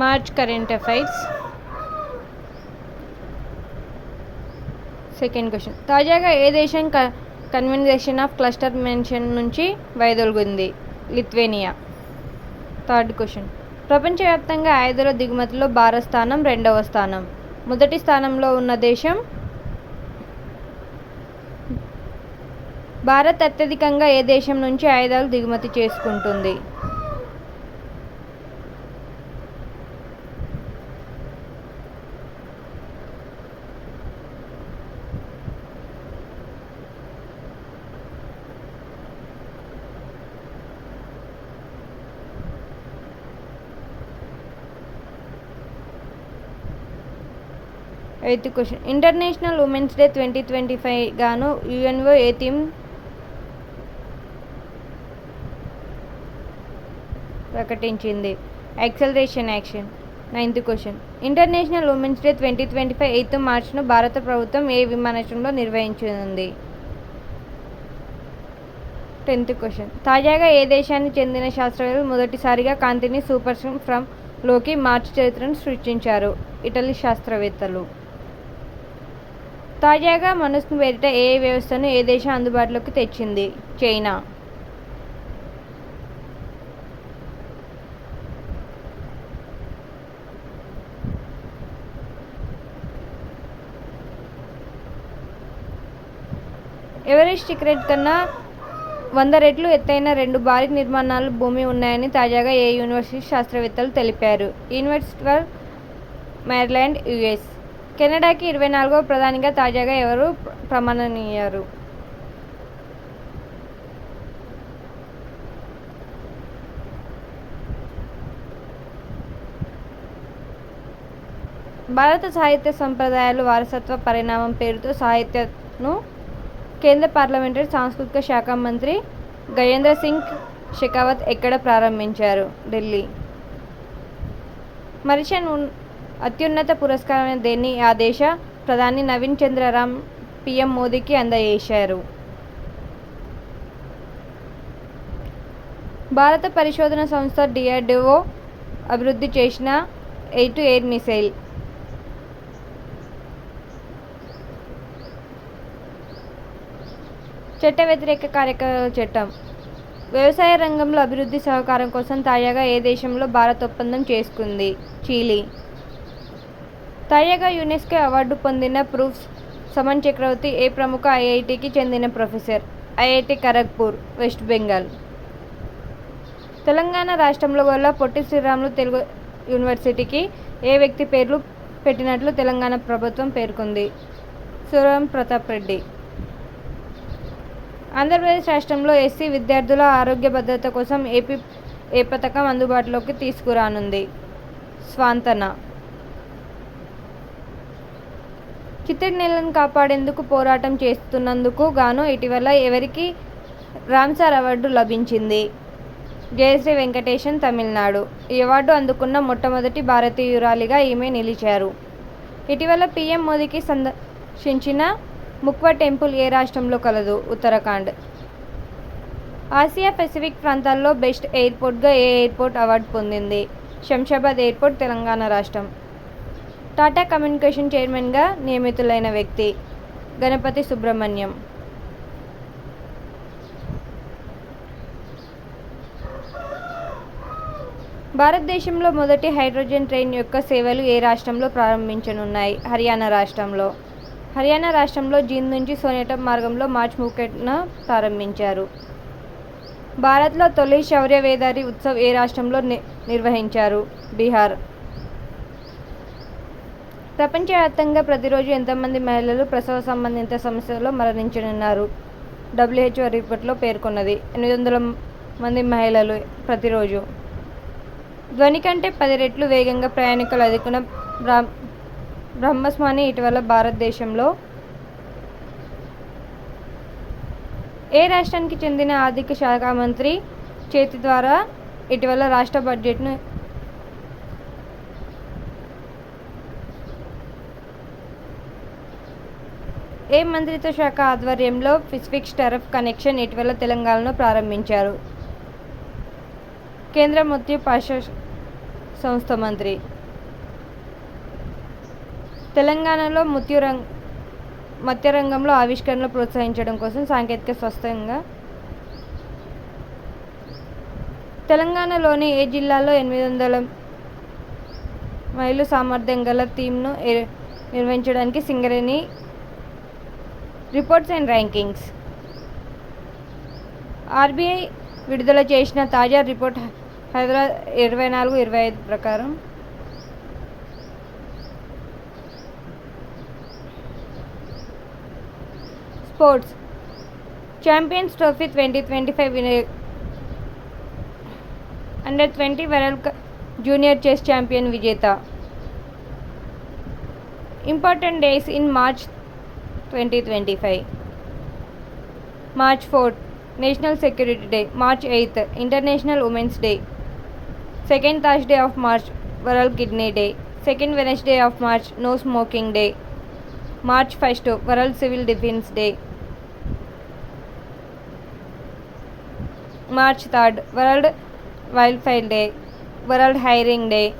March current affairs second question తాజాగా ఏ దేశం క కన్వెన్షన్ ఆఫ్ క్లస్టర్ మెన్షన్ నుంచి వైదొలిగింది? లిత్వేనియా థర్డ్ క్వశ్చన్ ప్రపంచవ్యాప్తంగా ఆయుధాల దిగుమతిలో భారత్ స్థానం రెండవ స్థానం. మొదటి స్థానంలో ఉన్న దేశం? భారత్ అత్యధికంగా ఏ దేశం నుంచి ఆయుధాలు దిగుమతి చేసుకుంటుంది? Eighth question. International women's day twenty twenty five గాను యుఎన్ఓ ఏ థీమ్ ప్రకటించింది. Acceleration action. Ninth question. International women's day twenty twenty five eighth మార్చ్ను భారత ప్రభుత్వం ఏ విమానాశ్రయంలో నిర్వహించనుంది టెన్త్ క్వశ్చన్. తాజాగా ఏ దేశానికి చెందిన శాస్త్రవేత్తలు మొదటిసారిగా కాంతిని సూపర్ ఫ్రమ్లోకి మార్చ్ చరిత్రను సృష్టించారు? ఇటలీ శాస్త్రవేత్తలు. తాజాగా మనసును పేరిట ఏ వ్యవస్థను ఏ దేశం అందుబాటులోకి తెచ్చింది? చైనా. ఎవరెస్ట్ సిక్రెట్ కన్నా వంద రెట్లు ఎత్తైన రెండు భారీ నిర్మాణాలు భూమి ఉన్నాయని తాజాగా ఏ యూనివర్సిటీ శాస్త్రవేత్తలు తెలిపారు? యూనివర్సిటీ ఆఫ్ మేర్లాండ్ యుఎస్ కెనడాకి ఇరవై నాలుగవ ప్రధానిగా తాజాగా ఎవరు ప్రమాణనీయారు? భారత సాహిత్య సంప్రదాయాలు వారసత్వ పరిణామం పేరుతో సాహిత్యను కేంద్ర పార్లమెంటరీ సాంస్కృతిక శాఖ మంత్రి గజేంద్ర సింగ్ షెకావత్ ఎక్కడ ప్రారంభించారు? ఢిల్లీ. మరిషన్ ఉన్ అత్యున్నత పురస్కారమైన దేన్ని ఆ దేశ ప్రధాని నవీన్ చంద్రరామ్ పిఎం మోదీకి అందజేశారు. భారత పరిశోధన సంస్థ డిఆర్డిఓ అభివృద్ధి చేసిన ఎయిర్ టు ఎయిర్ మిసైల్. చట్ట వ్యతిరేక కార్యక్రమ చట్టం. వ్యవసాయ రంగంలో అభివృద్ధి సహకారం కోసం తాజాగా ఏ దేశంలో భారత్ ఒప్పందం చేసుకుంది? చీలీ. తాజాగా యునెస్కో అవార్డు పొందిన ప్రూఫ్స్ సమన్ చక్రవర్తి ఏ ప్రముఖ ఐఐటికి చెందిన professor? IIT Kharagpur west Bengal. Telangana రాష్ట్రంలో గల పొట్టి శ్రీరాములు తెలుగు యూనివర్సిటీకి ఏ వ్యక్తి పేర్లు పెట్టినట్లు తెలంగాణ ప్రభుత్వం పేర్కొంది? సురం ప్రతాప్ రెడ్డి. ఆంధ్రప్రదేశ్ రాష్ట్రంలో ఎస్సీ విద్యార్థుల ఆరోగ్య భద్రత కోసం ఏపీ ఏ పథకం అందుబాటులోకి తీసుకురానుంది? స్వాంతన. చిత్తడి నేలను కాపాడేందుకు పోరాటం చేస్తున్నందుకు గాను ఇటీవల ఎవరికి రామ్సార్ అవార్డు లభించింది. జయశ్రీ వెంకటేశన్ తమిళనాడు. ఈ అవార్డు అందుకున్న మొట్టమొదటి భారతీయురాలిగా ఈమె నిలిచారు. ఇటీవల పీఎం మోదీకి సందర్శించిన ముక్వ టెంపుల్ ఏ రాష్ట్రంలో కలదు? ఉత్తరాఖండ్. ఆసియా పెసిఫిక్ ప్రాంతాల్లో బెస్ట్ ఎయిర్పోర్ట్గా ఏ ఎయిర్పోర్ట్ అవార్డు పొందింది? శంషాబాద్ ఎయిర్పోర్ట్ తెలంగాణ రాష్ట్రం. టాటా కమ్యూనికేషన్ చైర్మన్గా నియమితులైన వ్యక్తి గణపతి సుబ్రహ్మణ్యం. భారతదేశంలో మొదటి హైడ్రోజన్ ట్రైన్ యొక్క సేవలు ఏ రాష్ట్రంలో ప్రారంభించనున్నాయి? హర్యానా రాష్ట్రంలో. హర్యానా రాష్ట్రంలో జీన్ నుంచి సోనేటం మార్గంలో మార్చ్ ముఖ్యన ప్రారంభించారు. భారత్లో తొలి శౌర్య వేదారి ఉత్సవ్ ఏ రాష్ట్రంలో ని నిర్వహించారు? బీహార్. ప్రపంచవ్యాప్తంగా ప్రతిరోజు ఎంతమంది మహిళలు ప్రసవ సంబంధిత సమస్యలలో మరణించనున్నారు. డబ్ల్యూహెచ్ఓ రిపోర్ట్లో పేర్కొన్నది. ఎనిమిది వందల మంది మహిళలు ప్రతిరోజు. ధ్వని కంటే పది రెట్లు వేగంగా ప్రయాణికులు అదుకున్న బ్రా బ్రహ్మస్వామి ఇటీవల భారతదేశంలో ఏ రాష్ట్రానికి చెందిన ఆర్థిక శాఖ మంత్రి చేతి ద్వారా ఇటీవల రాష్ట్ర బడ్జెట్ను ఏ మంత్రిత్వ శాఖ ఆధ్వర్యంలో ఫిక్స్డ్ టరఫ్ కనెక్షన్ ఇటీవల తెలంగాణలో ప్రారంభించారు. కేంద్ర మత్స్య పాశ సంస్థ మంత్రి. తెలంగాణలో మృత్యు రంగ మత్స్య రంగంలో ఆవిష్కరణలు ప్రోత్సహించడం కోసం సాంకేతిక స్వస్థంగా తెలంగాణలోని ఏ జిల్లాలో ఎనిమిది వందల మైలు సామర్థ్యం గల థీమ్ను నిర్వహించడానికి Singareni reports and rankings. RBI విడుదల చేసిన తాజా రిపోర్ట్ హైదరాబాద్ ఇరవై నాలుగు ఇరవై ఐదు ప్రకారం. Sports. Champions trophy twenty twenty five under twenty world cup junior chess champion విజేత. Important days in March 2025. March 4th, National Security Day. March 8th, International Women's Day. Second Thursday of March, World Kidney Day. Second Wednesday of March, No Smoking Day. March 1st, World Civil Defense Day. March 3rd, World Wildfire Day. World Hiring Day.